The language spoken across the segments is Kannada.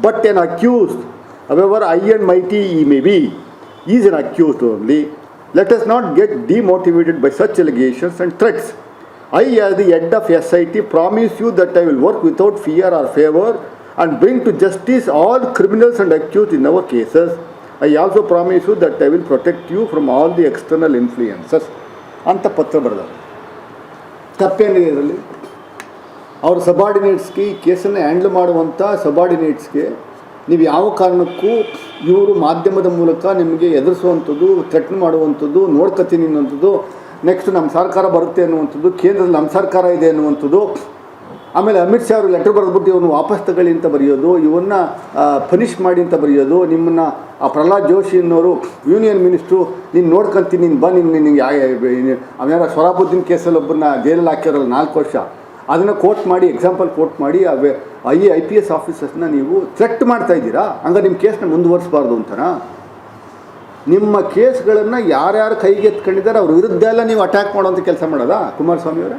but an accused, however i and mighty he may be, is an accused only. Let us not get demotivated by such allegations and threats. I, as the head of SIT, promise you that I will work without fear or favour and bring to justice all criminals and accused in our cases. I also promise that I will protect you from all the external influences. ಅಂತ ಪತ್ರ ಬರೆದ ತಪ್ಪೇನಿದೆ ಅವ್ರ ಸಬಾರ್ಡಿನೇಟ್ಸ್ಗೆ ಈ ಕೇಸನ್ನು ಹ್ಯಾಂಡಲ್ ಮಾಡುವಂಥ ಸಬಾರ್ಡಿನೇಟ್ಸ್ಗೆ ನೀವು ಯಾವ ಕಾರಣಕ್ಕೂ ಇವರು ಮಾಧ್ಯಮದ ಮೂಲಕ ನಿಮಗೆ ಎದುರಿಸುವಂಥದ್ದು ಥ್ರೆಟ್ನ್ ಮಾಡುವಂಥದ್ದು, ನೋಡ್ಕೋತೀನಿ ಅನ್ನುವಂಥದ್ದು ನೆಕ್ಸ್ಟ್ ನಮ್ಮ ಸರ್ಕಾರ ಬರುತ್ತೆ ಅನ್ನುವಂಥದ್ದು, ಕೇಂದ್ರದಲ್ಲಿ ನಮ್ಮ ಸರ್ಕಾರ ಇದೆ ಅನ್ನುವಂಥದ್ದು, ಆಮೇಲೆ ಅಮಿತ್ ಶಾ ಅವರು ಲೆಟರ್ ಬರೆದ್ಬಿಟ್ಟು ಇವನು ವಾಪಸ್ ತಗೊಳ್ಳಿ ಅಂತ ಬರೆಯೋದು, ಇವನ್ನ ಪನಿಷ್ ಮಾಡಿ ಅಂತ ಬರೆಯೋದು, ನಿಮ್ಮನ್ನು, ಆ, ಪ್ರಹ್ಲಾದ್ ಜೋಶಿ ಅನ್ನೋರು ಯೂನಿಯನ್ ಮಿನಿಸ್ಟ್ರು ನೀನು ನೋಡ್ಕೊಂತೀನಿ, ನೀನು ಬಾ ನಿನ್ನ ನಿನಗೆ ಆಮೇಲೆ ಸ್ವರಾಬುದ್ದೀನ್ ಕೇಸಲ್ಲಿ ಒಬ್ಬರನ್ನ ಜೈಲಲ್ಲಿ ಹಾಕಿರೋಲ್ಲ ನಾಲ್ಕು ವರ್ಷ. ಅದನ್ನು ಕೋಟ್ ಮಾಡಿ ಎಕ್ಸಾಂಪಲ್ ಕೋಟ್ ಮಾಡಿ ಅವೇ ಐ ಐ ಪಿ ಎಸ್ ಆಫೀಸರ್ಸ್ನ ನೀವು ಥ್ರೆಟ್ ಮಾಡ್ತಾ ಇದ್ದೀರಾ? ಹಂಗೆ ನಿಮ್ಮ ಕೇಸ್ನ ಮುಂದುವರಿಸಬಾರ್ದು ಅಂತನಾ? ನಿಮ್ಮ ಕೇಸ್ಗಳನ್ನು ಯಾರ್ಯಾರು ಕೈಗೆ ಎತ್ಕೊಂಡಿದ್ದಾರೆ, ಅವ್ರ ವಿರುದ್ಧ ಎಲ್ಲ ನೀವು ಅಟ್ಯಾಕ್ ಮಾಡೋಂಥ ಕೆಲಸ ಮಾಡೋದಾ, ಕುಮಾರಸ್ವಾಮಿ ಅವರೇ?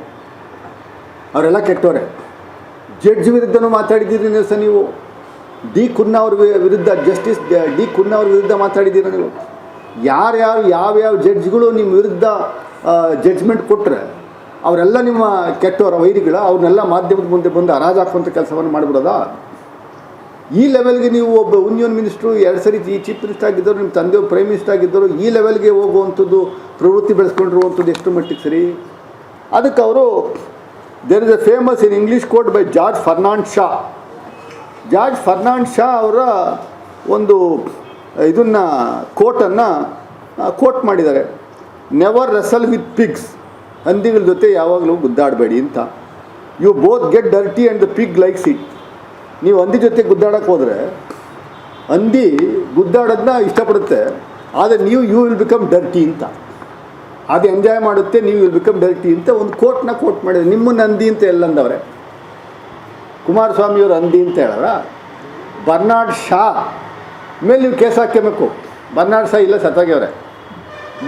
ಅವರೆಲ್ಲ ಕೆಟ್ಟವರೇ. ಜಡ್ಜ್ ವಿರುದ್ಧನೂ ಮಾತಾಡಿದ್ದೀರಿ ನೀವು ಸಹ ನೀವು. ಡಿ ಕುನ್ನ ಅವ್ರ ವಿರುದ್ಧ ಜಸ್ಟಿಸ್ ಡಿ ಕುನ್ನಾ ಅವ್ರ ವಿರುದ್ಧ ಮಾತಾಡಿದ್ದೀರ ನೀವು? ಯಾರ್ಯಾರು, ಯಾವ್ಯಾವ ಜಡ್ಜ್ಗಳು ನಿಮ್ಮ ವಿರುದ್ಧ ಜಡ್ಜ್ಮೆಂಟ್ ಕೊಟ್ಟರೆ ಅವರೆಲ್ಲ ನಿಮ್ಮ ಕೆಟ್ಟವರ ವೈರಿಗಳ, ಅವ್ರನ್ನೆಲ್ಲ ಮಾಧ್ಯಮದ ಮುಂದೆ ಬಂದು ಹರಾಜು ಹಾಕುವಂಥ ಕೆಲಸವನ್ನು ಮಾಡಿಬಿಡೋದಾ? ಈ ಲೆವೆಲ್ಗೆ ನೀವು ಒಬ್ಬ ಯೂನಿಯನ್ ಮಿನಿಸ್ಟ್ರು ಎರಡು ಸರಿ ಈ ಚೀಫ್ ಮಿನಿಸ್ಟರ್ ಆಗಿದ್ದರು, ನಿಮ್ಮ ತಂದೆಯವರು ಪ್ರೈಮ್ ಮಿನಿಸ್ಟರ್ ಆಗಿದ್ದರು ಈ ಲೆವೆಲ್ಗೆ ಹೋಗುವಂಥದ್ದು, ಪ್ರವೃತ್ತಿ ಬೆಳೆಸ್ಕೊಂಡಿರುವಂಥದ್ದು ಎಷ್ಟು ಮಟ್ಟಿಗೆ ಸರಿ? ಅದಕ್ಕೆ ಅವರು there is a famous in English quote by George Bernard Shaw George Bernard Shaw ಅವರ ಒಂದು ಇದನ್ನು ಕೋಟನ್ನು ಕೋಟ್ ಮಾಡಿದ್ದಾರೆ. ನೆವರ್ ರೆಸಲ್ ವಿತ್ ಪಿಗ್ಸ್ ಹಂದಿಗಳ ಜೊತೆ ಯಾವಾಗಲೂ ಗುದ್ದಾಡಬೇಡಿ ಅಂತ. You both get dirty and the pig likes it ನೀವು ಹಂದಿ ಜೊತೆ ಗುದ್ದಾಡಕ್ಕೆ ಹೋದರೆ, ಹಂದಿ ಗುದ್ದಾಡೋದನ್ನ ಇಷ್ಟಪಡುತ್ತೆ, ಆದರೆ ನೀವು ಯು ವಿಲ್ ಬಿಕಮ್ ಡರ್ಟಿ ಅಂತ. ಅದು ಎಂಜಾಯ್ ಮಾಡುತ್ತೆ, ನೀವು ವಿಲ್ ಬಿಕಮ್ ಡರ್ಟಿ ಅಂತ ಒಂದು ಕೋಟ್ನ ಕೋಟ್ ಮಾಡಿದ್ರೆ, ನಿಮ್ಮನ್ನು ಹಂದಿ ಅಂತ ಎಲ್ಲಂದವ್ರೆ? ಕುಮಾರಸ್ವಾಮಿಯವರು ಹಂದಿ ಅಂತ ಹೇಳಾರ ಬರ್ನಾಡ್ ಶಾ ಮೇಲೆ ನೀವು ಕೇಸ್ ಹಾಕ್ಕೋಬೇಕು ಬರ್ನಾಡ್ ಶಾ ಇಲ್ಲ ಸತ್ತಾಗ್ಯವ್ರೆ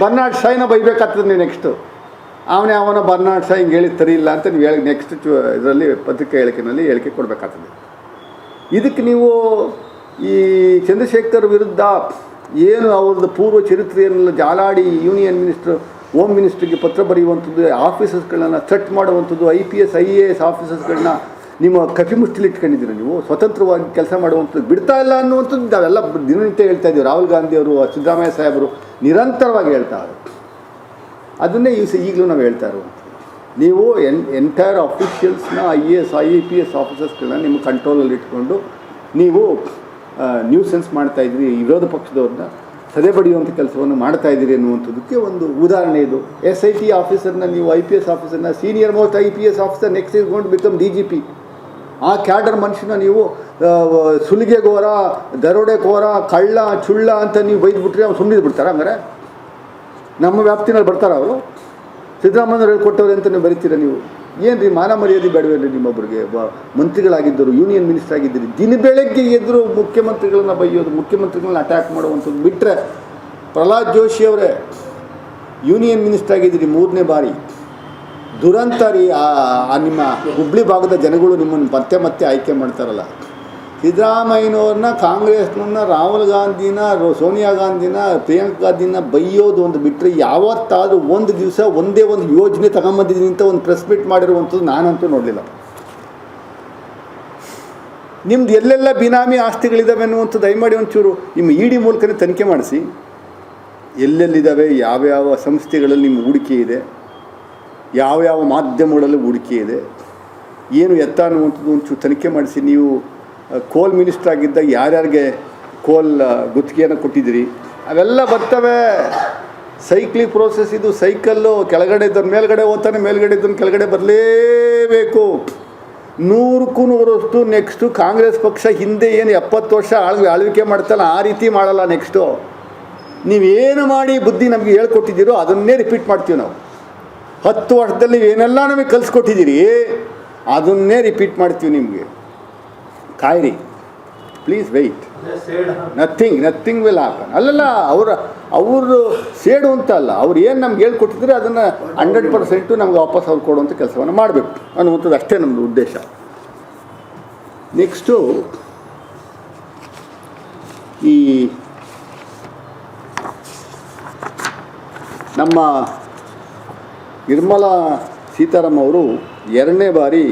ಬರ್ನಾಡ್ ಶಾಯಿನ ಬೈಬೇಕಾಗ್ತದೆ ನೀವು ನೆಕ್ಸ್ಟು ಅವನೇ ಅವನ ಬರ್ನಾಡ್ಸ ಹಿಂಗೆ ಹೇಳಿ ಇಲ್ಲ ಅಂತ ನೀವು ಹೇಳಿ ನೆಕ್ಸ್ಟ್ ಇದರಲ್ಲಿ ಪತ್ರಿಕೆ ಹೇಳಿಕೆನಲ್ಲಿ ಹೇಳಿಕೆ ಕೊಡಬೇಕಾಗ್ತದೆ. ಇದಕ್ಕೆ ನೀವು ಈ ಚಂದ್ರಶೇಖರ್ ವಿರುದ್ಧ ಏನು ಅವ್ರದ್ದು ಪೂರ್ವ ಚರಿತ್ರೆಯನ್ನೆಲ್ಲ ಜಾಲಾಡಿ ಯೂನಿಯನ್ ಮಿನಿಸ್ಟ್ರು, ಹೋಮ್ ಮಿನಿಸ್ಟ್ರಿಗೆ ಪತ್ರ ಬರೆಯುವಂಥದ್ದು, ಆಫೀಸರ್ಸ್ಗಳನ್ನ ಥ್ರೆಟ್ ಮಾಡುವಂಥದ್ದು, I P S, I A S ಆಫೀಸರ್ಸ್ಗಳನ್ನ ನಿಮ್ಮ ಕಪಿಮುಷ್ಟಿಲಿ ಇಟ್ಕೊಂಡಿದ್ದೀರ ನೀವು? ಸ್ವತಂತ್ರವಾಗಿ ಕೆಲಸ ಮಾಡುವಂಥದ್ದು ಬಿಡ್ತಾ ಇಲ್ಲ ಅನ್ನುವಂಥದ್ದು ನಾವೆಲ್ಲ ದಿನನಿತ್ಯ ಹೇಳ್ತಾ ಇದ್ದೀವಿ. ರಾಹುಲ್ ಗಾಂಧಿಯವರು, ಸಿದ್ದರಾಮಯ್ಯ ಸಾಹೇಬರು ನಿರಂತರವಾಗಿ ಹೇಳ್ತಾರೆ ಅದನ್ನೇ ಯೂಸ್ ಈಗಲೂ ನಾವು ಹೇಳ್ತಾ ಇರುವಂಥದ್ದು. ನೀವು an entire ಅಫಿಷಿಯಲ್ಸ್ನ I A S I P S ಆಫೀಸರ್ಸ್ಗಳನ್ನ ನಿಮ್ಮ ಕಂಟ್ರೋಲಲ್ಲಿ ಇಟ್ಕೊಂಡು ನೀವು ನ್ಯೂಸೆನ್ಸ್ ಮಾಡ್ತಾ ಇದ್ದೀರಿ ವಿರೋಧ ಪಕ್ಷದವ್ರನ್ನ ಸದೆ ಬಡಿಯುವಂಥ ಕೆಲಸವನ್ನು ಮಾಡ್ತಾ ಇದ್ದೀರಿ ಅನ್ನುವಂಥದ್ದಕ್ಕೆ ಒಂದು ಉದಾಹರಣೆ ಇದು. ಎಸ್ ಐ ಟಿ ಆಫೀಸರ್ನ ನೀವು I P S ಆಫೀಸರ್ನ senior most I P S officer next is going to become D G P ಆ ಕ್ಯಾಡರ್ ಮನುಷ್ಯನ ನೀವು ಸುಲಿಗೆ ಘೋರ ದರೋಡೆ ಘೋರ ಕಳ್ಳ, ಚುಳ್ಳ ಅಂತ ನೀವು ಬೈದ್ಬಿಟ್ರೆ ಅವ್ನು ಸುಮ್ಮನೆ ಬಿಡ್ತಾರೆ ಹಂಗಾರೆ? ನಮ್ಮ ವ್ಯಾಪ್ತಿನಲ್ಲಿ ಬರ್ತಾರ ಅವರು? ಸಿದ್ದರಾಮಯ್ಯವ್ರು ಹೇಳ್ಕೊಟ್ಟವ್ರೆ ಅಂತ ನೀವು ಬರಿತೀರ ನೀವು? ಏನು ರೀ ಮಾನ ಮರ್ಯಾದೆ ಬೇಡವೇನ್ರಿ ನಿಮ್ಮೊಬ್ಬರಿಗೆ ಮಂತ್ರಿಗಳಾಗಿದ್ದರು, ಯೂನಿಯನ್ ಮಿನಿಸ್ಟರ್ ಆಗಿದ್ದೀರಿ. ದಿನ ಬೆಳಗ್ಗೆ ಎದುರು ಮುಖ್ಯಮಂತ್ರಿಗಳನ್ನ ಬೈಯೋದು, ಮುಖ್ಯಮಂತ್ರಿಗಳನ್ನ ಅಟ್ಯಾಕ್ ಮಾಡುವಂಥದ್ದು ಬಿಟ್ಟರೆ ಪ್ರಹ್ಲಾದ್ ಜೋಶಿ ಅವರೇ ಯೂನಿಯನ್ ಮಿನಿಸ್ಟರ್ ಆಗಿದ್ದೀರಿ ಮೂರನೇ ಬಾರಿ. ದುರಂತ ರೀ ಆ ನಿಮ್ಮ ಹುಬ್ಳಿ ಭಾಗದ ಜನಗಳು ನಿಮ್ಮನ್ನು ಮತ್ತೆ ಮತ್ತೆ ಆಯ್ಕೆ ಮಾಡ್ತಾರಲ್ಲ. ಸಿದ್ದರಾಮಯ್ಯನವ್ರನ್ನ ಕಾಂಗ್ರೆಸ್ನನ್ನ ರಾಹುಲ್ ಗಾಂಧಿನ ಸೋನಿಯಾ ಗಾಂಧಿನ, ಪ್ರಿಯಾಂಕಾ ಗಾಂಧಿನ ಬೈಯೋದು ಒಂದು ಬಿಟ್ಟರೆ ಯಾವತ್ತಾದರೂ ಒಂದು ದಿವಸ ಒಂದೇ ಒಂದು ಯೋಜನೆ ತಗೊಂಬಂದಿದ್ದೀನಿ ಅಂತ ಒಂದು ಪ್ರೆಸ್ ಮೀಟ್ ಮಾಡಿರುವಂಥದ್ದು ನಾನಂತೂ ನೋಡಲಿಲ್ಲ. ನಿಮ್ದು ಎಲ್ಲೆಲ್ಲ ಬಿನಾಮಿ ಆಸ್ತಿಗಳಿದ್ದಾವೆ ಅನ್ನುವಂಥ ದಯಮಾಡಿ ಒಂಚೂರು ನಿಮ್ಮ ಇ ಡಿ ಮೂಲಕನೇ ತನಿಖೆ ಮಾಡಿಸಿ. ಎಲ್ಲೆಲ್ಲಿದ್ದಾವೆ ಯಾವ್ಯಾವ ಸಂಸ್ಥೆಗಳಲ್ಲಿ ನಿಮ್ಮ ಹೂಡಿಕೆ ಇದೆ, ಯಾವ್ಯಾವ ಮಾಧ್ಯಮಗಳಲ್ಲಿ ಹೂಡಿಕೆ ಇದೆ, ಏನು ಎತ್ತ ಅನ್ನುವಂಥದ್ದು ಒಂಚೂರು ತನಿಖೆ ಮಾಡಿಸಿ ನೀವು ಕೋಲ್ ಮಿನಿಸ್ಟರ್ ಆಗಿದ್ದಾಗ ಯಾರ್ಯಾರಿಗೆ ಕೋಲ್ ಗುತ್ತಿಗೆಯನ್ನು ಕೊಟ್ಟಿದ್ದೀರಿ? ಅವೆಲ್ಲ ಬರ್ತವೆ. ಸೈಕ್ಲಿಂಗ್ ಪ್ರೋಸೆಸ್ ಇದು, ಸೈಕಲ್ಲು ಕೆಳಗಡೆ ಇದ್ದವ್ರು ಮೇಲ್ಗಡೆ ಹೋಗ್ತಾನೆ, ಮೇಲ್ಗಡೆ ಇದ್ದವ್ನು ಕೆಳಗಡೆ ಬರಲೇಬೇಕು. ನೂರಕ್ಕೂ ನೂರಷ್ಟು ನೆಕ್ಸ್ಟು ಕಾಂಗ್ರೆಸ್ ಪಕ್ಷ ಹಿಂದೆ ಏನು ಎಪ್ಪತ್ತು ವರ್ಷ ಆಳ್ವಿ, ಆಳ್ವಿಕೆ ಮಾಡ್ತಲ್ಲ, ಆ ರೀತಿ ಮಾಡಲ್ಲ ನೆಕ್ಸ್ಟು ನೀವೇನು ಮಾಡಿ ಬುದ್ಧಿ ನಮಗೆ ಹೇಳ್ಕೊಟ್ಟಿದ್ದೀರೋ ಅದನ್ನೇ ರಿಪೀಟ್ ಮಾಡ್ತೀವಿ ನಾವು. ಹತ್ತು ವರ್ಷದಲ್ಲಿ ಏನೆಲ್ಲ ನಮಗೆ ಕಲಿಸ್ಕೊಟ್ಟಿದ್ದೀರಿ, ಅದನ್ನೇ ರಿಪೀಟ್ ಮಾಡ್ತೀವಿ ನಿಮಗೆ. ಕಾಯಿರಿ please wait nothing nothing will happen ಅಲ್ಲಲ್ಲ, ಅವರ ಅವರು ಸೇಡು ಅಂತ ಅಲ್ಲ, ಅವ್ರು ಏನು ನಮ್ಗೆ ಹೇಳ್ಕೊಟ್ಟಿದ್ರೆ ಅದನ್ನು ಹಂಡ್ರೆಡ್ ಪರ್ಸೆಂಟು ನಮ್ಗೆ ವಾಪಸ್ ಅವ್ರು ಕೊಡುವಂಥ ಕೆಲಸವನ್ನು ಮಾಡಬೇಕು. ಅನ್ನುವಂಥದ್ದು ಅಷ್ಟೇ ನಮ್ಮದು ಉದ್ದೇಶ. ನೆಕ್ಸ್ಟು ಈ ನಮ್ಮ ನಿರ್ಮಲಾ ಸೀತಾರಾಮ್ ಅವರು ಎರಡನೇ ಬಾರಿ